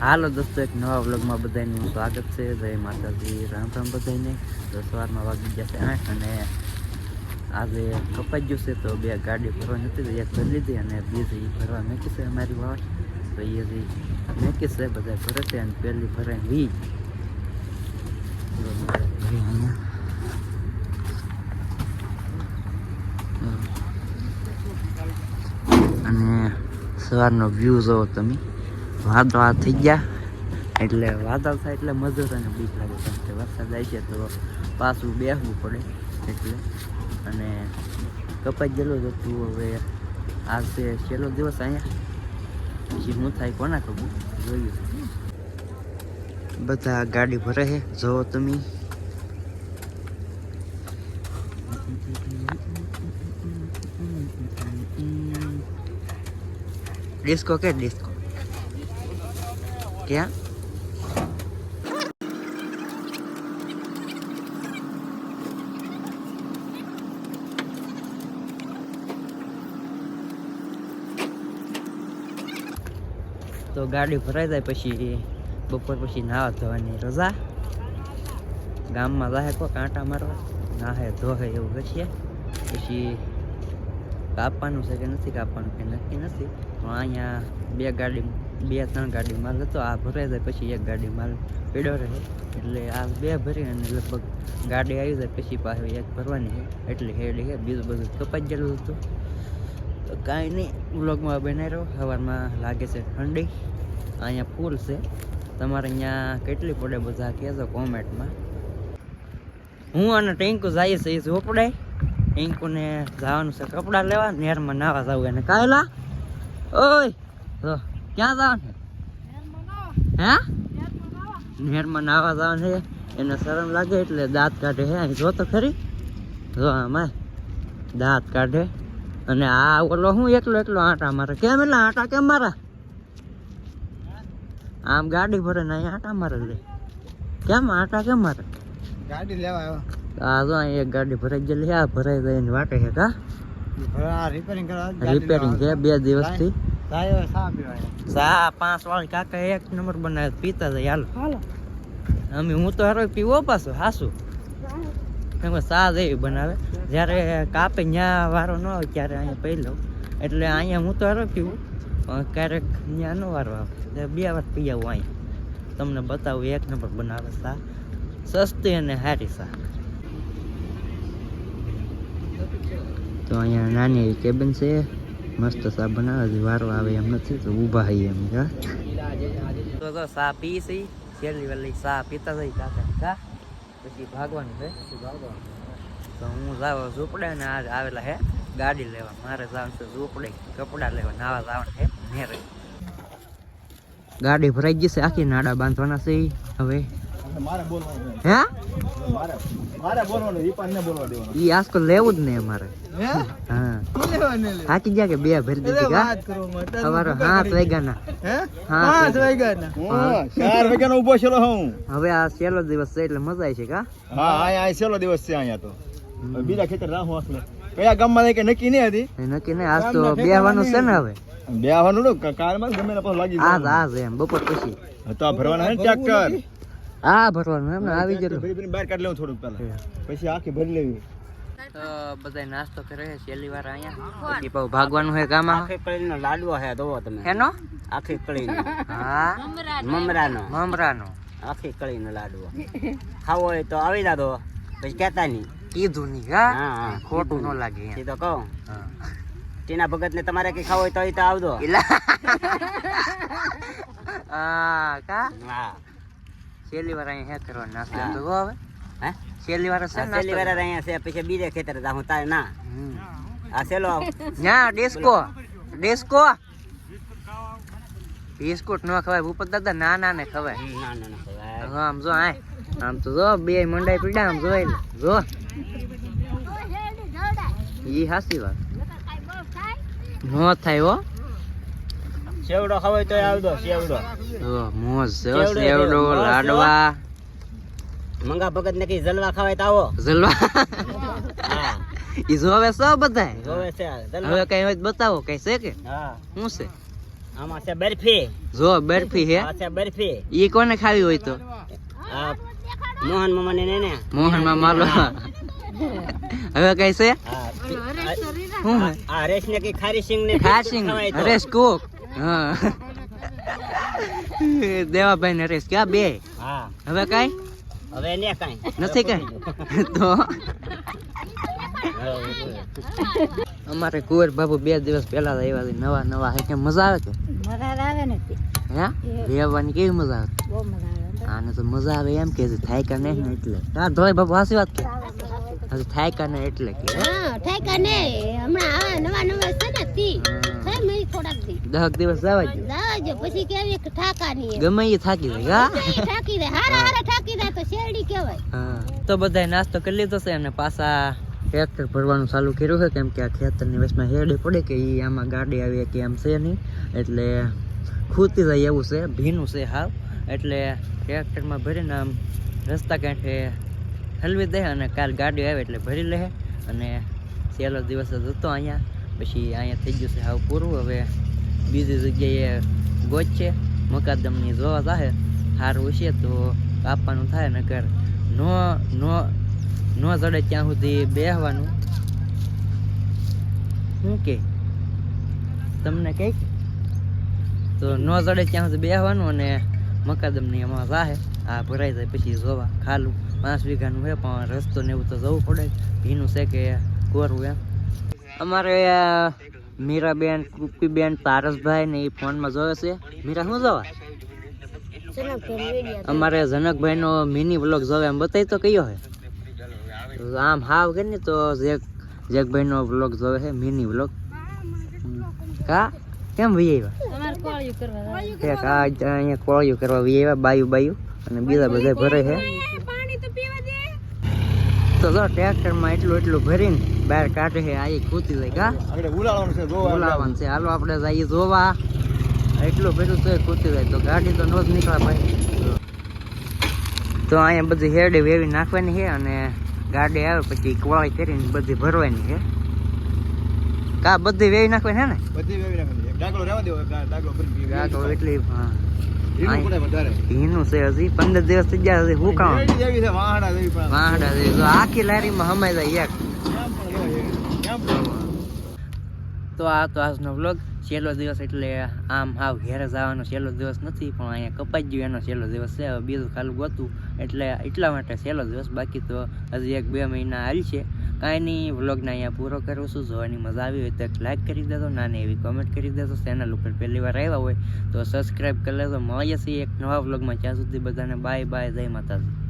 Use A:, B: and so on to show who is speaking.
A: હાલો દોસ્તો, એક નવા વ્લોગમાં બધાનું સ્વાગત છે. જય માતાજી. રામ રામ બધાને. તો સવારમાં વાગી જશે આઠ અને આજે કપાઈ ગયું છે તો બે ગાડી ભરવાની હતી એક ભરી લીધી અને બીજી ભરવા મેકી છે અમારી વાટ તો એ હજી મેકી છે, બધા ભરે છે અને પહેલી ભરાય વી. અને સવારનો વ્યૂ જોવો તમે. વાદળા થઈ ગયા. એટલે વાદળ થાય એટલે મજૂરોને બીક લાગે, કારણ કે વરસાદ આવી છે તો પાછું બેસવું પડે. એટલે અને કપાઈ ગયેલું જ હતું હવે. આજે છેલ્લો દિવસ અહીંયા. પછી હું થાય કોના ખબર? જોયું બધા ગાડી ભરે છે. જો તમે. ડિસ્કો કે ડિસ્કો? ક્યાં તો ગાડી ભરાઈ જાય પછી બપોર પછી નાવા ધોવાની રજા. ગામમાં લાહે કો કાંટા મારવા, નાહે ધોહે એવું કરશે પછી કાપવાનું છે કે નથી કાપવાનું કે નક્કી નથી. પણ અહીંયા બે ગાડી બે ત્રણ ગાડી માલ હતો. આ ભરાઈ જાય પછી એક ગાડી માલ પીડો રહે. એટલે આ બે ભરી અને લગભગ ગાડી આવી જાય પછી પાછી એક ભરવાની છે એટલે હેડી છે. બીજું બધું કપાઈ ગયેલું હતું. તો કાંઈ નહીં, વ્લોગમાં બનાવી રહ્યો સવારમાં લાગે છે ઠંડી. અહીંયા ફૂલ છે. તમારે અહીંયા કેટલી પડે બધા કહેજો કોમેન્ટમાં. હું અને ટેન્કુ જઈએ છીએ ઝોપડે. ટેન્કુને જવાનું છે કપડાં લેવા. નેરમાં નાવા જવું એને. કાયલા? ઓય! ક્યાં જવાનું હે? નેરમાં નાવા જવાનું છે. એને શરમ લાગે એટલે દાંત કાઢે હે. અહીં જો તો ખરી. જો આમાં દાંત કાઢે. અને આ ઓલો હું એકલો એકલો આટા મારે. કેમ એટલે આટા કેમ મારા? આમ ગાડી ભરે ને અહીંયા આટા મારે લે. કેમ? આટા કેમ મારે?
B: ગાડી લેવા આવ્યો.
A: આ જો અહીં એક ગાડી ભરાઈ ગયેલી આ ભરાઈ જાય એની વાટે છે કા?
B: રિપેરિંગ કરવા
A: રિપેરિંગ છે બે દિવસથી.
B: સા પીવાય
A: સા પાંચ વાળી કાકા એક નંબર બનાવે પીતા જાય હાલો. અમે હું તો હરો પીવો પાછો હાસું. કે સા જેવી બનાવે. જ્યારે કાપે ન્યા વારો ન હોય ત્યારે અહીંયા પી લઉં. એટલે અહીંયા હું તો હરો પીવું. પણ ક્યારેક ન્યા નો વારો આવે. બે વાર પી આવું અહીંયા. તમને બતાવું એક નંબર બનાવે સા સસ્તી અને સારી સા તો અહીંયા નાની કેબિન છે. મસ્ત સા બનાવે છે વારો આવે એમ નથી તો ઊભા હઈએ એમ કા? તો તો સા પી છે છેલ્લી વેલી સા પીતા જઈ કાકા કા? પછી ભાગવાનું છે તો હું જાવ ઝૂંપડે ને આજ આવેલા હે ગાડી લેવા મારે જવાનું છે ઝૂંપડે કપડા લેવા નાવા જવાનું છે નેરે ગાડી ભરાઈ ગઈ છે આખી નાડા બાંધવાના છે હવે.
B: મારે બોલવાનું
A: હે?
B: મારે મારે બોલવાનું ઈપાન ને બોલવા દેવાનું.
A: ઈ આજ લેવું જ નહીં અમારે.
B: હે?
A: હા.
B: લેવાને લે
A: ગયા કે બે ભરી દીધી કા?
B: કરો મત
A: સવારે હાથ વાગ્યાના.
B: હે?
A: હા,
B: પાંચ હું. ચાર વાગ્યાનો ઊભો છેલો હું.
A: હવે આ છેલ્લો દિવસ છે એટલે મજા આવશે છે કા?
B: હા અહીંયા આ છેલ્લો દિવસ છે અહીંયા તો. બીજા ખેતર રાખો કયા ગામમાં કે નક્કી નહીં હતી
A: નક્કી નહીં આજ તો બેહવાનું છે ને હવે.
B: બે આવવાનું ને કારમાં ગમે ને પાછું લાગી
A: આજ આજ એમ બપોર પછી.
B: તો ભરવાના હે ટ્રેક્ટર?
A: આ ભરવાનું એમ આવી ગયેલું
B: બહાર કાઢ લેવું થોડુંક પહેલા. પછી આખી ભરી લેવી.
A: તો બધા નાસ્તો કરે છે છેલ્લી વાર અહીંયા. પછી પાછું ભાગવાનું છે ગામમાં.
C: આખી કળીનો લાડવો હે જોવો તમે.
A: એનો
C: આખી કળીનો.
A: હા.
C: મમરાનો.
A: મમરાનો.
C: આખી કળીનો લાડવો. ખાવો હોય તો આવી જાતો પછી કહેતા નહીં.
A: કીધું નહીં હા? ખોટું ન લાગે
C: એ તો કહું.
A: હા.
C: ટીના ભગત ને તમારે કઈ ખાવો હોય તો આવજો.
A: હા કા?
C: હા.
A: છેલ્લી વાર અહીંયા હે કરવાનું નાસ્તો તો જો હવે.
C: હે?
A: છેલ્લી વાર છે
C: આ છેલ્લી વાર અહીંયા છે પછી બીજે ખેતર તારે ના. આ છેલ્લો
A: ન્યા ડિસ્કો. ડિસ્કો. બિસ્કુટ ન ખવાય ભૂપત દાદા ના ના ને ખવાય.
C: ના ના ના ભાઈ.
A: આમ જો આય. આમ તો જો બે મંડાઈ પીડા આમ જોઈ લે. જો. ઈ હાસી વાત. નો થાય હો.
C: સેવડો ખવાય તો આવડો સેવડો
A: મોજ. લાડવા.
C: મંગા ભગત ને કઈ જલવા ખાવા તો આવો.
A: જલવા? ઈ જોવે સો બધાય?
C: જોવે છે
A: હવે કઈ બતાવો કઈ છે કે?
C: હા.
A: શું છે?
C: આમાં છે બરફી.
A: જો બરફી હે.
C: આ છે બરફી.
A: ઈ કોને ખાવી હોય તો?
C: આ મોહન મામા ને ને
A: મોહનમાં માલો હવે કઈ છે? હે.
C: રેસ ને કઈ ખારી સિંગ ને
A: ખારી
C: સિંગ રેશ
A: હરેશ કોક? હા. દેવાભાઈ નરેશ ક્યાં બે?
C: હા.
A: હવે કઈ?
C: હવે ને કઈ.
A: નથી કઈ? તો? અમારે કુંવર બાબુ બે દિવસ પહેલા આવ્યા છે નવા નવા. હે કે મજા આવે કે?
D: મજા આવે ને
A: હે? રહેવાની કેવી મજા આવે?
D: બહુ મજા આવે.
A: આને તો મજા આવે એમ કે થાય કા નહીં એટલે. હા ધોય બાબુ હાસી વાત કે? હજી થાય કા એટલે કે?
D: હા ઠેકા ને હમણાં આવા નવા નવા છે ને તી થઈ મે થોડાક દી.
A: દહક દિવસ જવા જો
D: જવા જો પછી કેવી કે ઠાકા ની
A: ગમે એ થાકી જાય હા?
D: થાકી દે હારા હારા થાકી દે તો શેરડી કહેવાય.
A: હા. તો બધાય નાસ્તો કરી લીધો છે અને પાછા ટ્રેક્ટર ભરવાનું ચાલુ કર્યું છે કેમ કે આ ખેતરની વચમાં હેરડી પડે કે ઈ આમાં ગાડી આવી કે આમ છે નહીં. એટલે ખૂતી જાય એવું છે ભીનું છે હાવ. એટલે ટ્રેક્ટરમાં ભરીને આમ રસ્તા કાંઠે હલવી દે અને કાલ ગાડી આવે એટલે ભરી લે અને છેલ્લો દિવસ જ હતો અહીંયા. પછી અહીંયા થઈ ગયું છે હાવ પૂરું. હવે બીજી જગ્યાએ ગોચ. છે મકાદમની જોવા જાહે સારું હશે તો કાપવાનું થાય નકર. નો નો નો જડે ત્યાં સુધી બેહવાનું. શું કે? તમને કંઈક? તો નો જડે ત્યાં સુધી બેહવાનું અને મકાદમની એમાં જાહે. આ ભરાઈ જાય પછી જોવા ખાલું. પાંચ વીઘાનું છે પણ રસ્તો ને એવું તો જવું પડે. ભીનું છે કે કોરવું એમ. અમારે મીરાબેન કૃપીબેન પારસભાઈ ને એ ફોનમાં જોવે છે. મીરા શું જોવા? અમારે જનકભાઈનો મિની વ્લોગ જોવે એમ બતાવી તો કયો હે. આમ હાવ કે ને તો જેક જેકભાઈનો વ્લોગ જોવે છે મિની વ્લોગ. કા? કેમ વી આવ્યા અહીંયા કોળિયું કરવા વી આવ્યા બાયું બાયું. અને બીજા બધા ભરે છે
D: તો પીવા દે.
A: તો જો ટ્રેક્ટરમાં એટલું એટલું ભરીને બહાર કાઢે છે આ ખૂતી જાય કા
B: આપણે છે
A: બોલાવવાનું છે. હાલો આપણે જઈએ જોવા. એટલું ભર્યું તો ખૂતી જાય. તો ગાડી તો નો જ નીકળે ભાઈ. તો અહીંયા બધી હેરડી વેવી નાખવાની છે અને ગાડી આવે પછી કોળી કરીને બધી ભરવાની છે કા બધી વેવી નાખવાની છે ને?
B: બધી વેવી નાખવાની ડાગલો રહેવા દેવો ડાગલો ભરી
A: ગાગો એટલે હા. ભીનું છે હજી પંદર દિવસ થઈ ગયા હજી હું કામ
B: વાહડા જેવી
A: આખી લારીમાં હમાઈ જાય એક. તો આ તો આજનો વ્લોગ છેલ્લો દિવસ એટલે આમ હાવ ઘેરે જવાનો છેલ્લો દિવસ નથી પણ અહીંયા કપાઈ ગયું એનો છેલ્લો દિવસ છે. બીજું ખાલું ગોતું. એટલે એટલા માટે છેલ્લો દિવસ બાકી તો હજી એક બે મહિના હાલ છે. કાંઈ નહીં, વ્લોગને અહીંયા પૂરો કરું છું. જોવાની મજા આવી હોય તો એક લાઇક કરી દેજો, નાની એવી કોમેન્ટ કરી દેજો. ચેનલ ઉપર પહેલી વાર આવ્યા હોય તો સબસ્ક્રાઈબ કરી લેજો. મળીએ છીએ એક નવા વ્લોગમાં. ત્યાં સુધી બધાને બાય બાય જય માતાજી.